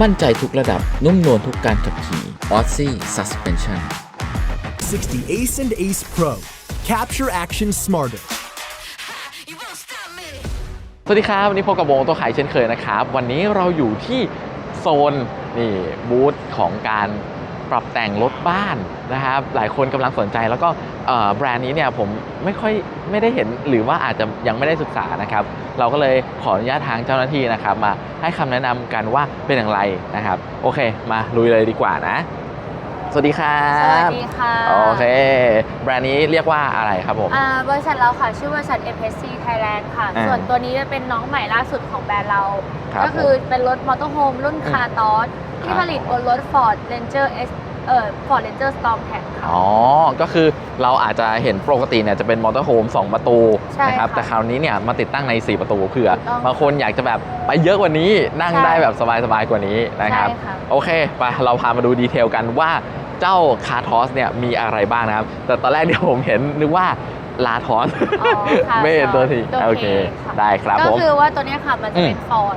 มั่นใจทุกระดับนุ่มนวลทุกการขับขี่ Aussie Suspension 60 Ace and Ace Pro. Capture action smarter. You won't stop me. สวัสดีครับ วันนี้พบกับวงตัวขายเช่นเคยนะครับ วันนี้เราอยู่ที่โซนนี่บูธของการ ปรับแต่งรถบ้านนะครับ หลายคนกำลังสนใจแล้วก็เอ่อแบรนด์นี้เนี่ยผมไม่ค่อยไม่ได้เห็นหรือว่าอาจจะยังไม่ได้ศึกษานะครับ เราก็เลยขออนุญาตทางเจ้าหน้าที่นะครับ มาให้คำแนะนำกันว่าเป็นอย่างไรนะครับ โอเค มาลุยเลยดีกว่านะสวัสดีครัสวับสดีค่ะ โอเค แบรนด์นี้เรียกว่าอะไรครับผมอ่าบริษัทเราค่ะ ชื่อบริษัท FSC Thailand ค่ะอ่าส่วนตัวนี้จะเป็นน้องใหม่ล่าสุดของแบรนด์เราครับก็คือเป็นรถมอเตอร์โฮมรุ่นคาร์ตอสที่ครับผลิตบนรถ Ford Ranger S เอ่อ Ford Ranger Storm Pack ค่ะ อ๋อ ก็คือเราอาจจะเห็นปกติเนี่ยจะเป็นมอเตอร์โฮม2ประตูใช่นะครับ ค่ะแต่คราวนี้เนี่ยมาติดตั้งใน 4 ประตูเผื่อถูกต้องบางคนอยากจะแบบไปเยอะกว่านี้นั่งใช่ ได้แบบสบายๆกว่านี้นะครับ ใช่ค่ะ โอเคไปเราพามาดูดีเทลกันว่าเจ้าคาร์ทอสเนี่ยมีอะไรบ้างนะครับ แต่ตอนแรกเดี๋ยวผมเห็นนึกว่าลาทอสอ๋อค่ะไม่เห็นตัวทีตัวโอเคค่ะ ได้ครับก็ผม คือว่าตัวเนี้ยค่ะมันจะเป็นอืม Ford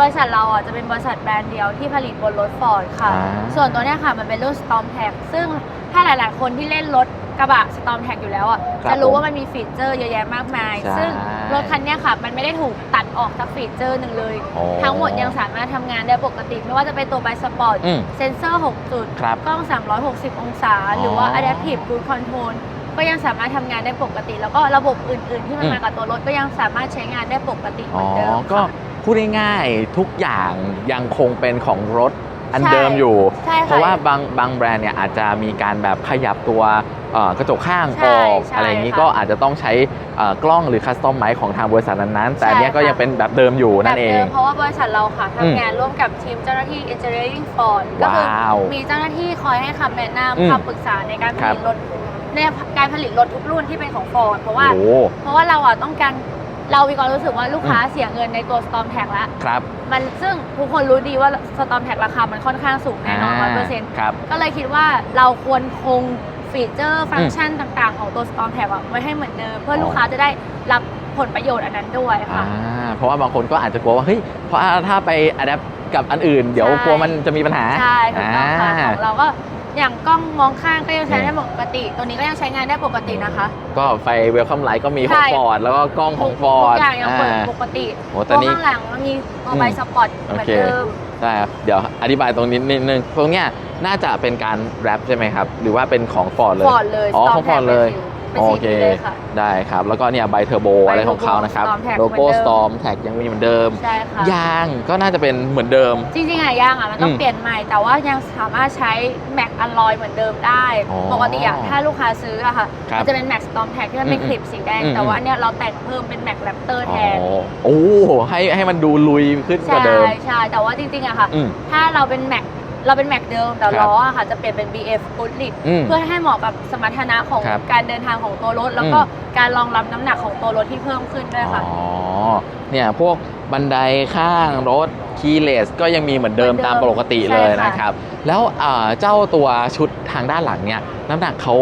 บริษัทเราอะจะเป็นบริษัทแบรนด์เดียวที่ผลิตบนรถ Ford ค่ะ อ่า ส่วนตัวเนี้ยค่ะมันเป็นรุ่น Storm Pack ซึ่งถ้าหลาย ๆ คนที่เล่นรถกระบะ Storm Pack อยู่แล้วอะครับจะรู้ผมว่ามันมีฟีเจอร์เยอะแยะมากมาย ใช่ ซึ่งรถคันเนี้ยค่ะ มันไม่ได้ถูกตัดออกจากฟีเจอร์หนึ่งเลย อ๋อ ทั้งหมดยังสามารถทำงานได้ปกติ ไม่ว่าจะเป็นตัวไบสปอร์ตอืมเซนเซอร์ 6 จุด ครับกล้อง 360 องศาหรือว่า Adaptive Cruise Control ก็ยังสามารถทำงานได้ปกติ แล้วก็ระบบอื่น ๆ ที่มันอืม มากับตัวรถก็ยังสามารถใช้งานได้ปกติเหอ๋มืออนเดิมก็ค่ะ พูดง่ายๆทุกอย่างยังคงเป็นของรถอันใช่เดิมอยู่ ใช่ค่ะเพราะว่าบางบางแบรนด์เนี่ยอาจจะมีการแบบขยับตัวเอ่อกระจกข้างใช่ออกใช่อะไรอย่างนี้ค่ะก็อาจจะต้องใช้เอ่อกล้องหรือคัสตอมไมค์ของทางบริษัทนั้นๆแต่อันเนี้ยใช่ก็ค่ะยังเป็นแบบเดิมอยู่นั่นเอแบบงดิมเพราะว่าบริษัทเราค่ะอืมทำงานร่วมกับทีมเจ้าหน้าที่ Engineering Ford ก็คือว้าวมีเจ้าหน้าที่คอยให้คำแนะนอืมำคำปรึกษาในการผครัลิบ ตรถในการผลิตรถทุกรุ่นที่เป็นของ Ford เพราะว่า โอ้โห เพราะว่าเราอะต้องการ เรามีความรู้สึกว่าลูกค้าเสียเงินในตัว Storm Pack แล้ว ครับ มันซึ่งทุกคนรู้ดีว่า Storm Pack ราคามันค่อนข้างสูงแน่นอนร้อยเปอร์เซ็นต์ครับ ก็เลยคิดว่าเราควรคงฟีเจอร์ฟังก์ชันต่างๆ ของตัว Storm Pack อะไว้ให้เหมือนเดิม เพื่อออลูกค้าจะได้รับผลประโยชน์อันนั้นด้วยอ่าค่ะเพราะว่าบางคนก็อาจจะกลัวว่าเฮ้ยเพราะถ้าไปอัดแอปกับอันอื่น เดี๋ยวใช่กลัวมันจะมีปัญหาใช่ถูกต้องค่ะาของเราก็ อย่างกล้องมองข้างก็ยังใช้อืมได้ปกติ ตัวนี้ก็ยังใช้งานได้ปกตินะคะ ก็ไฟเวลคัมไลท์ก็มีขใช่องฟอร์ดแล้วก็กล้องของฟอทุร์ดกอย่างยังเปิดปกติโอ้แต่ตัวนี่ข้างหลังมันมีตัวใบอืมสปอร์ตเหมือนโอเคเดิมได้ครับเดี๋ยวอธิบายตรงนี้นิดนึงตรงเนี้ยน่าจะเป็นการแรปใช่ไหมครับ หรือว่าเป็นของฟอร์ดเลยฟอร์ดเลยอ๋อ Storm ของฟอร์ด Pack เลย เป็นโอสีเค นี้เลยค่ะ ได้ครับ แล้วก็เนี่ยไบเทอร์โบใบอะไรของเขานะครับ Storm Pack โลโก้เหมือนเดิม Storm Tag ยังมีเหมือนเดิม ใช่ค่ะ ยางก็น่าจะเป็นเหมือนเดิม จริงๆอะยางอะมันต้องอืมเปลี่ยนใหม่ แต่ว่ายังสามารถใช้แม็กอลลอยเหมือนเดิมได้ อ๋อปกติอะถ้าลูกค้าซื้ออะค่ะ ครับมันจะเป็นแม็กสตอมแท็กที่มันเป็นอืมคลิปสีแดง อืม แต่ว่าอันเนี่ยเราแต่งเพิ่มเป็นแม็กแรปเตอร์แทน อ๋อโอ้ให้ให้มันดูลุยขึ้นกใช่ว่าเดิม ใช่แต่ว่าจริงๆอะค่ะ อืม ถ้าเราเป็นแม็ก เราเป็นแม็กเดิมแต่ครับล้ออะค่ะจะเปลี่ยนเป็น BF g o o d l i t อืมเพื่อให้เหมาะกับสมรรถนะของครับการเดินทางของตัวรถ แล้วก็อืมการรองรับน้ำหนักของตัวรถที่เพิ่มขึ้นด้วยค่ะ อ๋อ เนี่ยพวกบันไดข้างรถคีเลสก็ยังมีเหมือนเดิมเหมือนเดิมตามปกติใช่เลยค่ะ นะครับ แล้วเอ่อเจ้าตัวชุดทางด้านหลังเนี่ยน้ำหนักเขา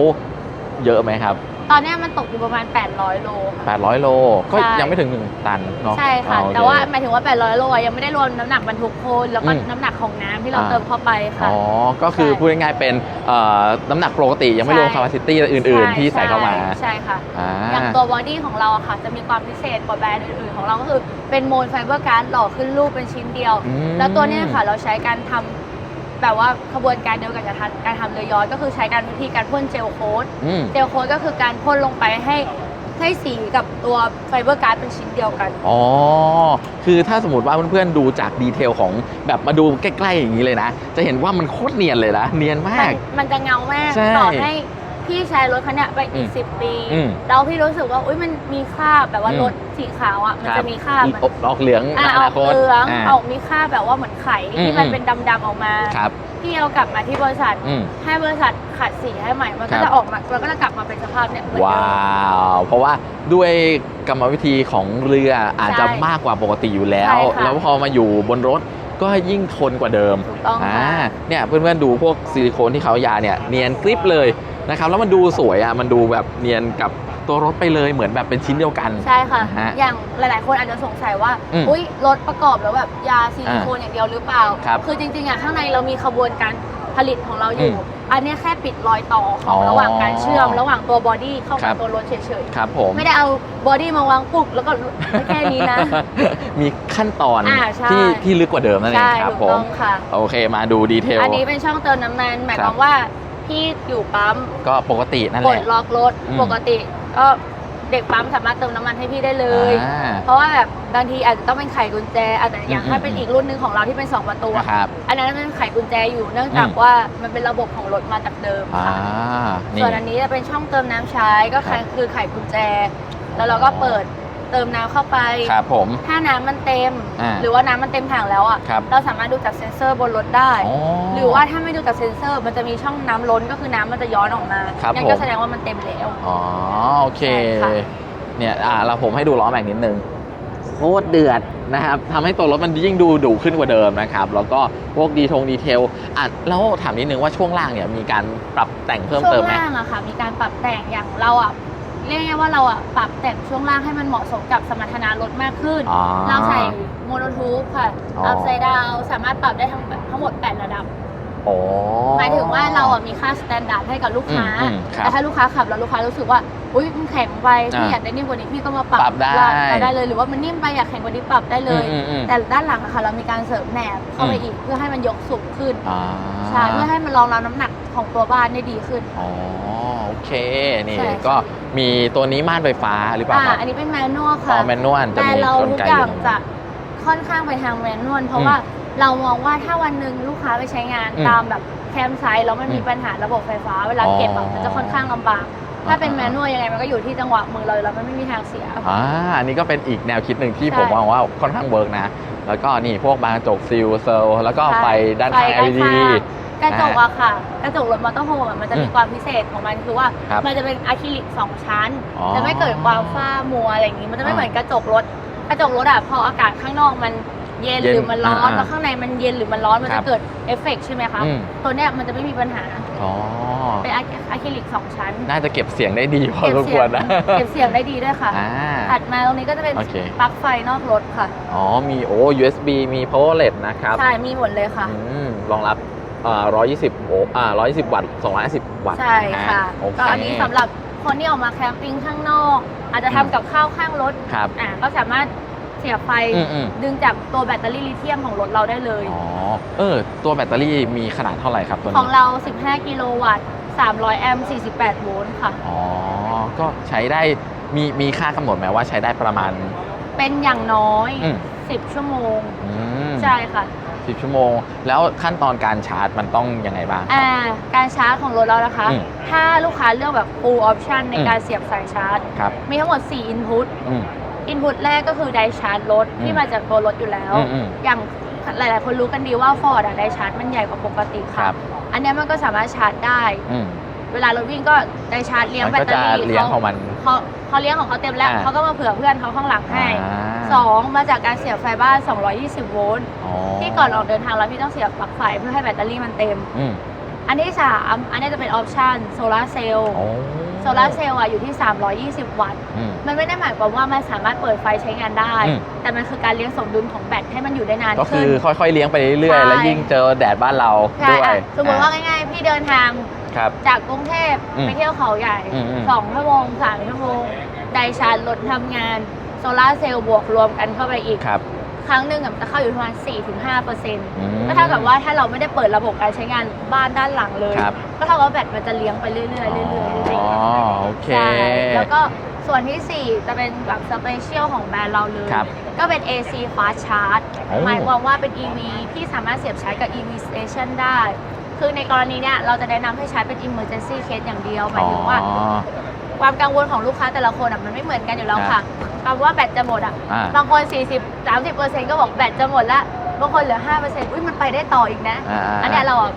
เยอะไหมครับ ตอนเนี้ยมันตกอยู่ประมาณ 800 โล800 โล ก็ใช่ ยังไม่ถึง 1 ตันเนาะใช่ค่ะอ๋อโอเคแต่ว่าหมายถึงว่า 800 โลอะยังไม่ได้รวมน้ำหนักบรรทุกโคนแล้วก็อืมน้ำหนักของน้ำที่เราอ่า เติมเข้าไปค่ะ อ๋อ ก็คือใช่ พูดง่ายๆเป็นเอ่อน้ำหนักปกติยังไม่รวมใช่ capacity อื่น ๆ ที่ใส่เข้ามาใช่ค่ะ อ่า อย่างตัวบอดี้ของเราอะค่ะ จะมีความพิเศษกว่าแบรนด์อื่นๆ ของเราก็คือเป็นโมนไฟเบอร์การ์ดหล่อขึ้นรูปเป็นชิ้นเดียว อืมแล้วตัวเนี้ยค่ะเราใช้การทำ แบบว่าขบวนการเดียวกันกับการการทำเรือยอชต์ก็คือใช้การวิธีการพ่นเจลโค้ดอืมเจลโค้ดก็คือการพ่นลงไปให้ให้สีกับตัวไฟเบอร์การ์ดเป็นชิ้นเดียวกัน อ๋อ คือถ้าสมมติว่าเพื่อนๆดูจากดีเทลของแบบมาดูใกล้ๆอย่างนี้เลยนะ จะเห็นว่ามันโคตรเนียนเลยนะ เนียนมาก มันมันจะเงามากใช่ ต่อให้ พี่ใช้รถคันเนี้ยไปอีอืกมสิบปี อืม แล้วพี่รู้สึกว่าอุ้ยมันมีคราบแบบว่าอืมรถสีขาวอะ มันครับจะมีคราบอีกเหมือนอบออกเหลืองอะในอออนากคตเหลืองาออกมีคราบแบบว่าเหมือนไข่อืมที่มันอืม เป็นดำๆออกมา ครับ พี่เอากลับมาที่บริษัท อืม ให้บริษัทขัดสีให้ใหม่ มันครัก็บ จะออกมามันก็จะกลับมาเป็นสภาพเนี่ยเหมือนว้าเดิมว เพราะว่าด้วยกรรมวิธีของเรืออาจจะใช่มากกว่าปกติอยู่แล้ว ใช่ค่ะ แล้วพอมาอยู่บนรถก็ยิ่งทนกว่าเดิมถูกต้องอ่าค่ะ เนี่ยเพื่อนๆดูพวกซิลิโคนที่เขายาเนี่ยเนียนกริปเลย นะครับแล้วมันดูสวยอะมันดูแบบเนียนกับตัวรถไปเลยเหมือนแบบเป็นชิ้นเดียวกัน ใช่ค่ะนะฮะอย่างหลาย ๆ คนอาจจะสงสัยว่า อืมอุ้ยรถประกอบแล้วแบบยาซิลิโคนอย่างเดียวหรือเปล่าครับอจริง ๆ อะ ข้างในเรามีขบวนการผลิตของเราอยู่ อืมอันเนี้ยแค่ปิดรอยต่อขอ๋องอระหว่างการเชื่อม ระหว่างตัวบอดี้เข้าครักับบ ตัวรถเฉย ครับผม ๆ ไม่ได้เอาบอดี้มาวางปุ๊บแล้วก็ไม่แค่นี้นะ มีขั้นตอนอ่าใช่ ที่ที่ลึกกว่าเดิมนั่นเองใช่ครับถูกผต้ม องค่ะ โอเคมาดูดีเทล อันนี้เป็นช่องเติมน้ำมันหมายคครับวามว่า พี่อยู่ปั๊มก็ปกตินั่นกแหดละ ล็อกรถอืมปกติ ก็เด็กปั๊มสามารถเติมน้ำมันให้พี่ได้เลย อ่าเพราะว่าแบบบางทีอาจจะต้องเป็นไขกุญแจอาจจะอย่างอืมถ้าเป็นอีกรุ่นหนึ่งของเราที่เป็น2ประตูอะครับ อันนั้นเป็นไขกุญแจอยู่เนื่องจากอืม ว่ามันเป็นระบบของรถมาจากเดิมอ่าค่ะ นี่ ส่วนอันนี้จะเป็นช่องเติมน้ำใช้ก็ครับคือไขกุญแจ แล้วเราก็เปิด เติมน้ำเข้าไป ครับผม ถ้าน้ำมันเต็ม อ่าหรือว่าน้ำมันเต็มถังแล้วอะ ครับ เราสามารถดูจากเซ็นเซอร์บนรถได้ อ๋อ หรือว่าถ้าไม่ดูจากเซ็นเซอร์ มันจะมีช่องน้ำล้นก็คือน้ำมันจะย้อนออกมาครับนั่นผมก็แสดงว่ามันเต็มแล้ว อ๋อโอเค ใช่ค่ะ เนี่ยอ่าเราผมให้ดูล้อแม็กนิดนึงโคตรเดือดนะครับทำให้ตัวรถมันยิ่งดูดุขึ้นกว่าเดิมนะครับ แล้วก็พวกดีทงดีเทลอะแล้วถามนิดนึงว่าช่วงล่างเนี่ยมีการปรับแต่งเพิ่มช่วเติมงไหม ล่างอะค่ะ มีการปรับแต่งอย่างเราอะ เรียกง่ายๆว่าเราอะปรับแต่งช่วงล่างให้มันเหมาะสมกับสมรรถนะรถมากขึ้น อ๋อเราใส่โมโนทูปค่ะอ๋อ อัพไซด์ดาวสามารถปรับได้ทั้งทั้งหมด 8 ระดับ โอ้ หมายถึงว่าเราอะมีค่าสแตนดาร์ดให้กับลูกค้า อืมอืมครับแต่ถ้าลูกค้าขับแล้วลูกค้ารู้สึกว่า อุ้ยมันแข็งไปพี่อ่าอยากได้นิ่มกว่านี้พี่ก็มาปรับปรับได้ ปรับได้เลย หรือว่ามันนิ่มไปอยากแข็งกว่านี้ปรับได้เลย อืมอืมอืม แต่ด้านหลังอะค่ะเรามีการเสริมแหนบเข้าไปอืม อีกเพื่อให้มันยกสูงขึ้นอ่าใช่เพื่อให้มันรองรับน้ำหนักของตัวบ้านได้ดีขึ้น อ๋อ โอเค นี่ใช่ ก็มีตัวนี้ม่านไฟฟ้าหรือเปล่าอ่าครับอันนี้เป็นแมนนวลอ๋ค่ะ อแมนนวลจะแต่มีเรากลทุกไกออยู่ย่างตรงจะนี้ค่อนข้างไปทางแมนนวลเพอืราะมว่าเรามองว่าถ้าวันหนึ่งลูกค้าไปใช้งานอืมตามแบบแคมป์ไซต์แล้วมันมีอืมปัญหาระบบไฟฟ้า เวลาเก็บอะอ๋อมันจะค่อนข้างลำบาก ถ้าเป็นอ่าแมนนวลยังไงมันก็อยู่ที่จังหวะมือเราแล้วมันไม่มีทางเสีย อ่าอันนี้ก็เป็นอีกแนวคิดหนึ่งที่ใช่ผมมองว่าค่อนข้างเวิร์กนะ แล้วก็นี่พวกบานกระจกซิลเซลแล้วก็ไฟด้านข้างไฟ LED กระจกอะค่ะกระจกรถมอเตอร์โฮมอะมันจะมีอืมความพิเศษของมันคือว่าครับมันจะเป็นอะคริลิกสองชั้นอ๋อจะไม่เกิดความฝ้ามัวอะไรอย่างนี้ มันจะไม่อ่าเหมือนกระจกรถกระจกรถอะพออากาศข้างนอกมัน เย็นเย็นหรือมันร้อนอ่าๆแล้วข้างในมันเย็นหรือมันร้อนมันครัจะบเกิดเอฟเฟกต์ใช่ไหมคะอืม ตัวเนี้ยมันจะไม่มีปัญหาอ๋อ เป็นอะอะคริลิกสองชั้นน่าจะเก็บเสียงได้ดีพอเก็บสมเสีควรงนะเก็บเสียงได้ดีด้วยค่ะอ่า ถัดมาตรงนี้ก็จะเป็นโอเค ปลั๊กไฟนอกรถค่ะ อ๋อ มีโอ้ USB มี power LED นะครับใช่มีหมดเลยค่ะ อืมรองรับอ่า120โวลต์อ่า120 วัตต์250 วัตต์ใช่ค่ะ โอเค ก็อันนี้สำหรับคนที่ออกมาแคมปิ้งข้างนอก อาจจะทำกับข้าวข้างรถครับ อ่าก็สามารถ เสียบไฟ อืมอืม ดึงจากตัวแบตเตอรี่ลิเธียมของรถเราได้เลย อ๋อ เออ ตัวแบตเตอรี่มีขนาดเท่าไหร่ครับตัวของนี้ เรา 15 กิโลวัตต์ 300 แอมป์ 48 โวลต์ค่ะ อ๋อ ก็ใช้ได้มีมีค่ากำหนดไหมว่าใช้ได้ประมาณ เป็นอย่างน้อย อืม 10 ชั่วโมง อืมใช่ค่ะสิบชั่วโมง แล้วขั้นตอนการชาร์จมันต้องยังไงบ้างครับอ่าการชาร์จของรถเรานะคะ อืมถ้าลูกค้าเลือกแบบ full option ในอืม การเสียบสายชาร์จ ครับ มีทั้งหมด 4 input อืม input แรกก็คือไดชาร์จรถที่อืมมาจากตัวรถอยู่แล้ว อืมอืมอย่างหลาย ๆ คนรู้กันดีว่า Ford อะไดชาร์จมันใหญ่กว่าปกติครัค่ะบอันเนี้ยมันก็สามารถชาร์จได้ อืมเวลารถวิ่งก็ไดชาร์จเลี้ยงมันแบตก็เตอจะรี่เลี้ยงของมัน เขาเขาเลี้ยงของเขาเต็มแล้วอ่า เขาก็มาเผื่อเพื่อนเขาข้างหลังให้อ่าสองมาจากการเสียบไฟบ้าน 220 โวลต์อ๋อที่ก่อนออกเดินทางแล้วพี่ต้องเสียบปลั๊กไฟเพื่อให้แบตเตอรี่มันเต็ม อืมอันที่สามอันนี้จะเป็นออปชันโซลาร์เซลล์ โอ้ โซลาร์เซลล์อะอยู่ที่ 320 วัตต์ อืม มันไม่ได้หมายความว่ามันสามารถเปิดไฟใช้งานได้ อืม แต่มันคือการเลี้ยงสมดุลของแบตให้มันอยู่ได้นานก็คืขึ้อน ค่อยๆเลี้ยงไปเรื่อยๆใช่แล้วยิ่งเจอแดดบ้านเราใช่ด้วยอะสมมติว่าอ่ง่ายๆ พี่เดินทางครับ จากกรุงเทพอืมไปเที่ยวเขาใหญ่อืมอืม สองชั่วโมงสามชั่วโมงไดชาร์จรถทำงาน โซลาร์เซลล์บวกรวมกันเข้าไปอีก ครับ ครั้งหนึ่งอะมันจะเข้าอยู่ประมาณ4-5เปอร์เซ็นต์อืมก็เท่ากับว่าถ้าเราไม่ได้เปิดระบบการใช้งานบ้านด้านหลังเลย ครับ ก็เท่ากับว่าแบตมันจะเลี้ยงไปเรื่อยๆเรื่อยๆเรื่อยๆเรื่อ๋ออยโอเคๆใช่แล้วก็ส่วนทีสี่ 4 จะเป็นแบบสเปเชียลของแบรนด์เราเลย ครับก็เป็น AC Fast Charge โอ้ หมายความว่าเป็น EV ที่สามารถเสียบชาร์จกับ EV Station ได้ คือในกรณีเนี้ยเราจะแนะนำให้ใช้เป็น emergency case อย่างเดียวหมายถึงว่า อ๋อ ความกังวลของลูกค้าแต่ละคนอะมันไม่เหมือนกันอยู่แล้วค่ะ คำว่าแบตจะหมดอะ อ่า บางคน 40 30 ก็บอกแบตจะหมดละ บางคนเหลือ5อุ้ยมันไปได้ต่ออีกนะ อ่าๆอันเนี้ยเราอะ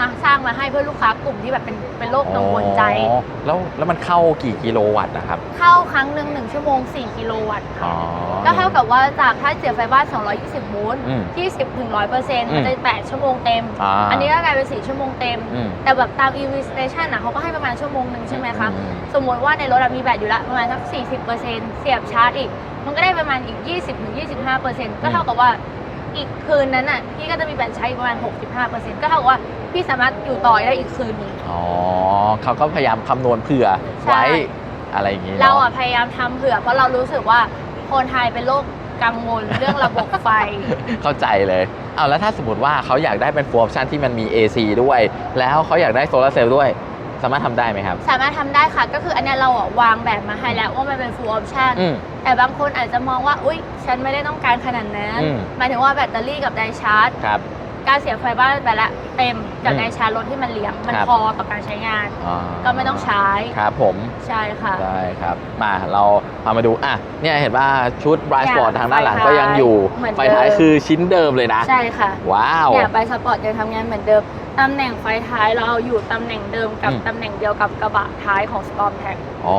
มาสร้างมาให้เพื่อลูกค้ากลุ่มที่แบบเป็นเป็นโรคกังวลใจ อ๋อแล้วแล้วมันเข้ากี่กิโลวัตต์นะครับ เข้าครั้งหนึ่งหนึ่งชั่วโมง 4 กิโลวัตต์อ๋ค่ะ อ ก็เท่ากับว่าจากถ้าเสียไฟบ้าน 220 โวลต์อืมที่10ถึง100เปอร์เซ็นต์อืม จะ8ชั่วโมงเต็มอ่าอันนี้ก็กลายเป็น 4 ชั่วโมงเต็ม อืม แต่แบบตาม EV station นะเขาก็ให้ประมาณชั่วโมงหนึ่งใช่ไหมคะ อืม สมมติว่าในรถอะมีแบตอยู่ละประมาณสัก 40เปอร์เซ็นต์เสียบชาร์จอีก มันก็ได้ประมาณอีก 20ถึง25เปอร์เซ็นต์ก็เท่ากับว่า อีกคืนนั้นน่ะพี่ก็จะมีแบตใช้อีกประมาณ 65เปอร์เซ็นต์ก็เท่ากับว่าพี่สามารถอยู่ต่อได้อีกคืนหนึง อ๋อเขาก็พยายามคำนวณเผื่อใช่ ไว้อะไรอย่างงี้เราเนาะ อะพยายามทำเผื่อ เพราะเรารู้สึกว่าคนไทยเป็นโรคกังวลเรื่องระบบไฟ เข้าใจเลยเอาแล้วถ้าสมมติว่าเขาอยากได้เป็น full option ที่มันมี AC ด้วย แล้วเขาอยากได้โซลาร์เซลล์ด้วย สามารถทำได้ไหมครับ สามารถทำได้ค่ะ ก็คืออันเนี้ยเราอะวางแบบมาให้แล้วว่ามันเป็น full option อืม แต่บางคนอาจจะมองว่า อุ๊ย ฉันไม่ได้ต้องการขนาดนั้น อืม หมายถึงว่าแบตเตอรี่กับไดชาร์จ ครับ การเสียไฟบ้านไปละเต็มกับอืมไดชาร์จรถที่มันเลี้ยง มันครับ พอต่อการใช้งานอ่าก็ไม่ต้องใช้ ครับผม ใช่ค่ะ ได้ครับ มาเราพามาดู อะ เนี่ยเห็นว่าชุด Bright เนี่ย Sport ทางด้านหลังไฟท้ายก็ยังอยู่ เหมือนไฟท้ายเดิมคือชิ้นเดิมเลยนะ ใช่ค่ะ ว้าว เนี่ยไปสปอร์ตยังทำงานเหมือนเดิม ตำแหน่งไฟท้ายเราเอาอยู่ตำแหน่งเดิมกับอืม ตำแหน่งเดียวกับกระบะท้ายของ Storm Tag อ๋อ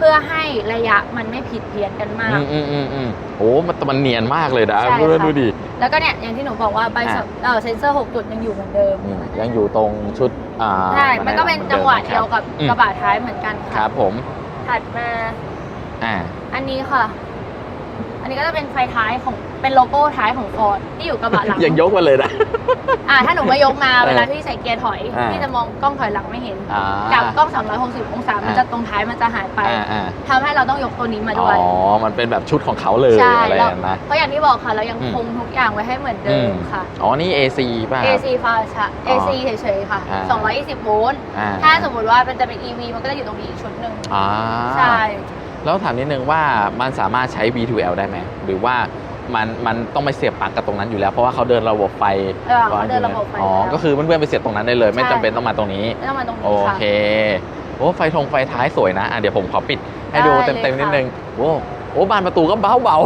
เพื่อให้ระยะมันไม่ผิดเพี้ยนกันมาก อืมอืมอืมอืมโอ้มันมันเนียนมากเลยนะใช่เพื่อนค่ะดูดิ แล้วก็เนี่ยอย่างที่หนูบอกว่าใบอะสับเออเซนเซอร์6จุดยังอยู่เหมือนเดิมอืมยังอยู่ตรงชุดอ่าใช่มันก็เป็นจังหวะเดียวกับอืมกระบะท้ายเหมือนกันคค่ะรับผมถัดมาอ่าอันนี้ค่ะ อันนี้ก็จะเป็นไฟท้ายของเป็นโลโก้ท้ายของฟอร์ดที่อยู่กระบะหลัง ยังยกมาเลยนะ อ่าถ้าหนูไม่ยกมาเออเวลาที่ใส่เกียร์ถอยอ่า พี่จะมองกล้องถอยหลังไม่เห็น อ่า กับกล้อง 360 องศา มันอ่าจะตรงท้ายมันจะหายไปอ่าอ่า ทำให้เราต้องยกตัวนี้มาอ๋ด้วยอมันเป็นแบบชุดของเขาเลยใช่อะไรอเราย่างนั้นนะ เพราะอย่างที่บอกค่ะ เรายังอืม คงทุกอย่างไว้ให้เหมือนเดิอืมมค่ะ อ๋อ นี่ AC ป่ะครับ AC ฟ้าชะอ๋อ AC เฉยๆค่ะ อ่า 220 โวลต์ อ่าถ้าสมมติว่ามันจะเป็น EV มันก็จะอยู่ตรงนี้อีกชุดหนึ่งอ่าใช่ แล้วถามนิดนึงว่ามันสามารถใช้ B2L ได้ไหมหรือว่ามันมันต้องไปเสียบปลั๊กกับตรงนั้นอยู่แล้ว เพราะว่าเขาเดินระบบไฟเออเขาเดินระบบไฟอ๋อแล้ว ก็คือเพื่อนๆไปเสียบตรงนั้นได้เลย ไม่ใช่จำเป็นต้องมาตรงนี้ ไม่ต้องมาตรงโอนี้ค่ะ เคโอ้ไฟทงไฟท้ายสวยนะอะเดี๋ยวผมขอปิดให้ดูได้เลยเต็มๆนิดค่ะนึงโอ้โอ้บานประตูก็เบาเบา